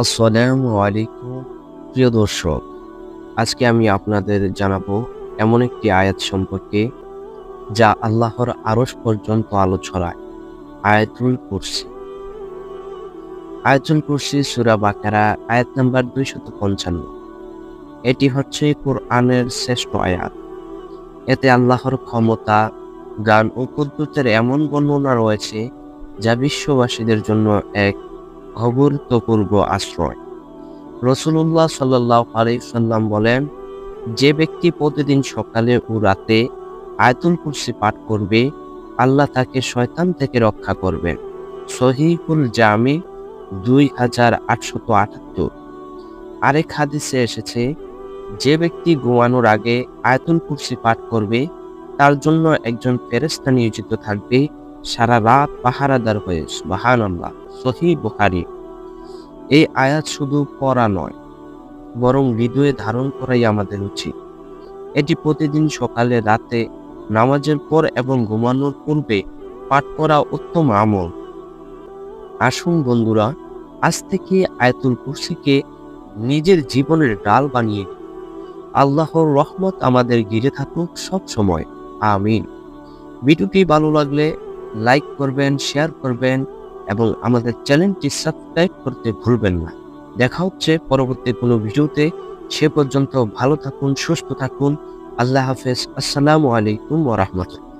আসসালামু আলাইকুম, প্রিয় দর্শক। আজকে আমি আপনাদের জানাব এমন একটি আয়াত সম্পর্কে যা আল্লাহর আরশ পর্যন্ত আলো ছড়ায় আয়াতুল কুরসি। আয়াতুল কুরসি সুরা বাকারা, আয়াত নাম্বার দুইশত পঞ্চান্ন। এটি হচ্ছে কোরআনের শ্রেষ্ঠ আয়াত। এতে আল্লাহর ক্ষমতা গান ও কুদ্দুতের এমন বর্ণনা রয়েছে যা বিশ্ববাসীদের জন্য এক অভূতপূর্ব আশ্রয়। রসুল্লাহ সাল্লাহ আলাইসাল্লাম বলেন, যে ব্যক্তি প্রতিদিন সকালে ও রাতে আয়তুল কুরসি পাঠ করবে, আল্লাহ তাকে শয়তান থেকে রক্ষা করবেন সহিহুল জামি দুই হাজার আটশত আটাত্তর। আরেক হাদিসে এসেছে, যে ব্যক্তি ঘুমানোর আগে আয়তুল কুরসি পাঠ করবে, তার জন্য একজন ফেরেস্তা নিয়োজিত থাকবে সারা রাত পাহারাদার হয়ে বাহান আল্লাহ সহি বুখারি। এই আয়াত শুধু পড়া নয়, বরং হৃদয়ে ধারণ করাই আমাদের উচিত। এটি প্রতিদিন সকালে, রাতে, নামাজের পর এবং ঘুমানোর পূর্বে পাঠ করা উত্তম আমল। আসুন বন্ধুরা, আজ থেকে আয়াতুল কুরসিকে নিজের জীবনের ডাল বানিয়ে আল্লাহর রহমত আমাদের ঘিরে থাকুক সব সময় আমিন। ভিডিওটি ভালো লাগলে লাইক করবেন শেয়ার করবেন এবং আমাদের চ্যানেলটি সাবস্ক্রাইব করতে ভুলবেন না। দেখা হচ্ছে পরবর্তী কোনো ভিডিওতে। সে পর্যন্ত ভালো থাকুন, সুস্থ থাকুন। আল্লাহ হাফেজ। আসসালামু আলাইকুম ওরহমতুল্লাহ